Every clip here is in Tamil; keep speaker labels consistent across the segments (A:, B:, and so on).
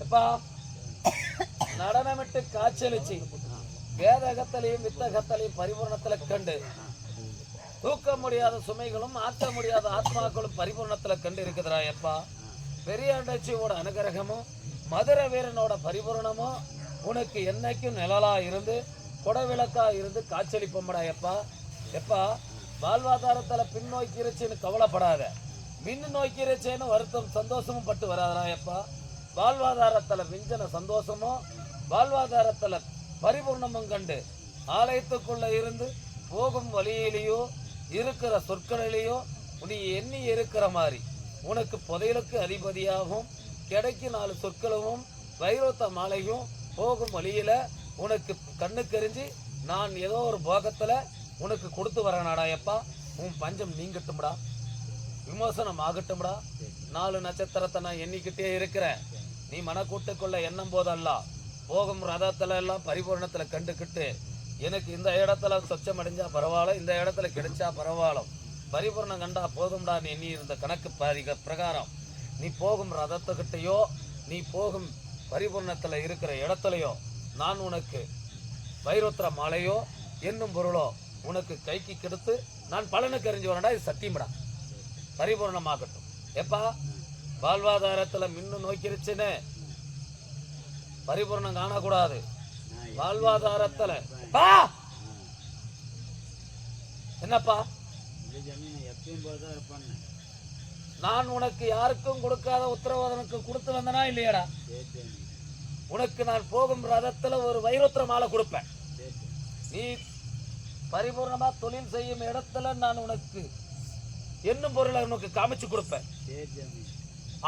A: எப்பா? நடனமிட்டு காய்ச்சலிச்சு வேதகத்திலையும் வித்தகத்திலையும் பரிபூர்ணத்துல கண்டு தூக்க முடியாத சுமைகளும் ஆக்க முடியாத ஆத்மாக்களும் பரிபூர்ணத்துல கண்டு இருக்குதுடா எப்பா. பெரியாண்டச்சியோட அனுகிரகமும் மதுர வீரனோட பரிபூரணமும் உனக்கு என்னைக்கும் நிழலா இருந்து குடவிளக்கா இருந்து காய்ச்சலிப்போம்டா எப்பா. எப்பா வாழ்வாதாரத்துல பின்னோக்கிருச்சுன்னு கவலைப்படாத. மின் நோக்கிருச்சேன்னு வருத்தம் சந்தோஷமும் பட்டு வராதடா எப்பா. வாழ்வாதாரத்தில் விஞ்சன சந்தோஷமும் வாழ்வாதாரத்தில் பரிபூர்ணமும் கண்டு ஆலயத்துக்குள்ளே இருந்து போகும் வழியிலேயோ இருக்கிற சொற்களிலேயோ நீ எண்ணி இருக்கிற மாதிரி உனக்கு புதையலுக்கு அதிபதியாகவும் கிடைக்கும் நாலு சொற்களும் வைரோத்த மாலையும் போகும் வழியில் உனக்கு கண்ணுக்கெரிஞ்சு நான் ஏதோ ஒரு போகத்தில் உனக்கு கொடுத்து வரேனாடா எப்பா உன் பஞ்சம் நீங்கட்டும்டா. விமோசனம் ஆகட்டும்டா. நாலு நட்சத்திரத்தை நான் எண்ணிக்கிட்டே இருக்கிறேன். நீ மனக்கூட்டுக்குள்ள எண்ணம் போதெல்லாம் போகும் ரதத்துல எல்லாம் பரிபூர்ணத்துல கண்டுக்கிட்டு எனக்கு இந்த இடத்துல சொச்சம் அடைஞ்சா பரவாயில்ல இந்த இடத்துல கிடைச்சா பரவாயில்ல. பரிபூரணம் கண்டா போதும்டா நீ நீ இருந்த கணக்கு பிரகாரம். நீ போகும் ரதத்துக்கிட்டேயோ நீ போகும் பரிபூரணத்துல இருக்கிற இடத்துலையோ நான் உனக்கு வைரோத்திர மாலையோ என்னும் பொருளோ உனக்கு கைக்கு கெடுத்து நான் பலனுக்கு அறிஞ்சு வரேன்டா இது சத்தியம்டா. பரிபூர்ணமாகட்டும். எப்பா வாழ்வாதாரத்துல மின்னு நோக்கிருச்சுன்னு பரிபூர்ணம் காணக்கூடாது. வாழ்வாதாரத்துல. பா! என்னப்பா? நான் உனக்கு யாருக்கும் கொடுக்காத உத்தரவாதனுக்கு கொடுத்து வந்தனா இல்லையாடா? உனக்கு நான் போகும் ரதத்துல ஒரு வைரோத்திர மாலை கொடுப்பேன். நீ பரிபூர்ணமாக தொழில் செய்யும் இடத்துல நான் உனக்கு என்னும் பொருளை உனக்கு காமிச்சு கொடுப்பேன்.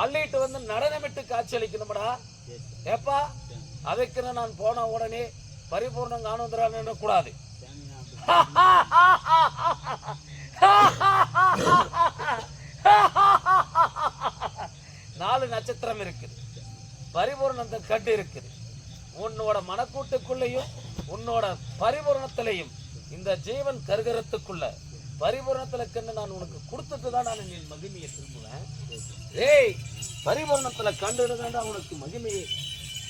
A: அள்ளிட்டு வந்து நடனமிட்டு காட்சி
B: அளிக்கணும்டா
A: ஏப்பா அதுக்குன்னு நான் போன உடனே பரிபூர்ணம் காணுங்கிறான்னு கூடாது நாலு நட்சத்திரம் இருக்குது. பரிபூர்ணத்தை கட்டு இருக்குது. உன்னோட மனக்கூட்டுக்குள்ளேயும் உன்னோட பரிபூர்ணத்திலையும் இந்த ஜீவன் கருகரத்துக்குள்ள பரிபூரணத்தில் கண்டு நான் உனக்கு கொடுத்துட்டு தான் நான் என் மகிமையை திரும்புவேன். ஏய் பரிபூர்ணத்துல கண்டுடுதாண்டா உனக்கு மகிமையை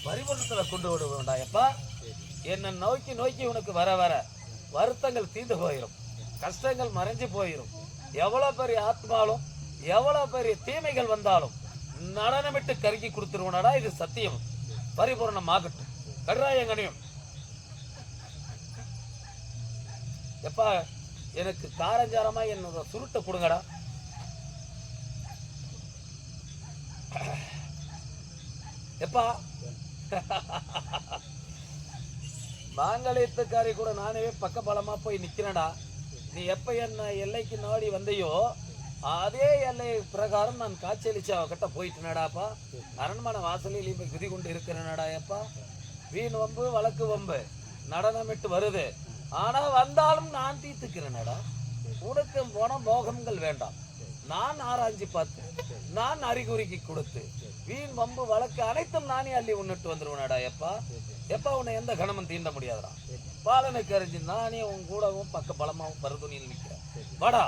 A: பரிபூர்ணத்துல கொண்டு விடுவேன்டா எப்பா என்னை நோக்கி நோக்கி உனக்கு வர வர வருத்தங்கள் தீர்ந்து போயிடும் கஷ்டங்கள் மறைஞ்சு போயிடும் எவ்வளோ பெரிய ஆத்மாலும் எவ்வளோ பெரிய தீமைகள் வந்தாலும் நடனமிட்டு கருக்கி கொடுத்துருவனடா இது சத்தியம். பரிபூர்ணமாகட்டும். கடுறாயங்கனையும் எப்பா எனக்கு காரஞ்சாரமா என்னோட சுருட்டை கொடுங்கடா எப்பா? மாங்கலியத்துக்காரி கூட நானே பக்கபலமா போய் நிக்கிறேன்டா. நீ எப்ப என்ன எல்லைக்கு நாடி வந்தையோ அதே எல்லை பிரகாரம் நான் காய்ச்சலிச்சு அவகிட்ட போயிட்டேனடாப்பா. அரண்மனை வாசலில் இப்போ குதி கொண்டு இருக்கிறேனடா எப்பா வீண் வம்பு வழக்கு வம்பு நடனமிட்டு வருது. ஆனா வந்தாலும் நான் தீர்த்துக்கிறேனடா. உனக்கு போன மோகங்கள் வேண்டாம். நான் ஆராய்ஞ்சு பார்த்து நான் அறிகுறிக்கு கொடுத்து வீண் வம்பு வழக்கு அனைத்தும் நானே அள்ளி உன்னிட்டு வந்துருவேனடா எப்பா. எப்பா உன்னை எந்த கணமும் தீண்ட முடியாதுடா. பாலனுக்கு அறிஞ்சு நானே உன் கூடவும் பக்க பலமாவும் பருதுணியில் நிற்கிறேன் வாடா.